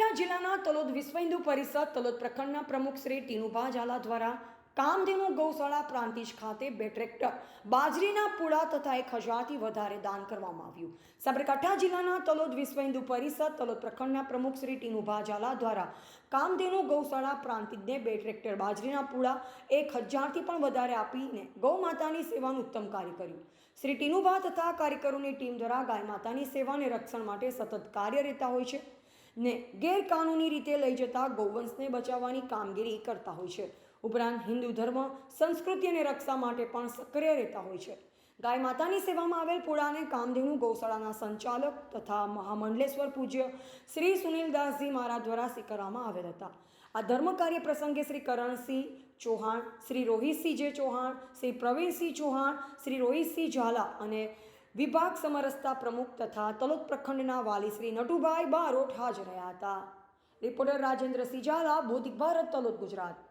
સાબરકાંઠા જિલ્લાના તલોદ વિશ્વ હિન્દુ પરિષદ તલોદ પ્રખંડના પ્રમુખ શ્રી ટીનુભા ઝાલા દ્વારા કામધેનુ ગૌશાળા પ્રાંતિજ ખાતે બે ટ્રેક્ટર, બાજરીના પૂળા તથા એક હજારથી વધારે દાન કરવામાં આવ્યું. સાબરકાંઠા જિલ્લાના તલોદ વિશ્વ હિન્દુ પરિષદ તલોદ પ્રખંડના પ્રમુખ શ્રી ટીનુભા ઝાલા દ્વારા કામધેનુ ગૌશાળા પ્રાંતિજને બે ટ્રેક્ટર, બાજરીના પૂળા એક હજારથી પણ વધારે આપીને ગૌ માતાની સેવાનું ઉત્તમ કાર્ય કર્યું. શ્રી ટીનુભા તથા કાર્યકરોની ટીમ દ્વારા ગાય માતાની સેવા અને રક્ષણ માટે સતત કાર્ય રહેતા હોય છે. ને ગેરકાનૂની રીતે લઈ જતા ગૌવંશને બચાવવાની કામગીરી કરતા હોય છે. ઉપરાંત હિન્દુ ધર્મ, સંસ્કૃતિ અને રક્ષા માટે પણ સક્રિય રહેતા હોય છે. ગાય માતાની સેવામાં આવેલ પુળાને કામધેનુ ગૌશાળાના સંચાલક તથા મહામંડલેશ્વર પૂજ્ય શ્રી સુનિલદાસજી મહારાજ દ્વારા સ્વીકારવામાં આવેલ હતા. આ ધર્મ કાર્ય પ્રસંગે શ્રી કરણસિંહ ચૌહાણ, શ્રી રોહિતસિંહ જે ચૌહાણ, શ્રી પ્રવીણસિંહ ચૌહાણ, શ્રી રોહિતસિંહ ઝાલા અને વિભાગ સમરસતા પ્રમુખ તથા તલોદ પ્રખંડના વાલી શ્રી નટુભાઈ બારોટ હાજર રહ્યા હતા. રિપોર્ટર રાજેન્દ્ર ઝાલા ભૌતિક ભારત તલોદ ગુજરાત.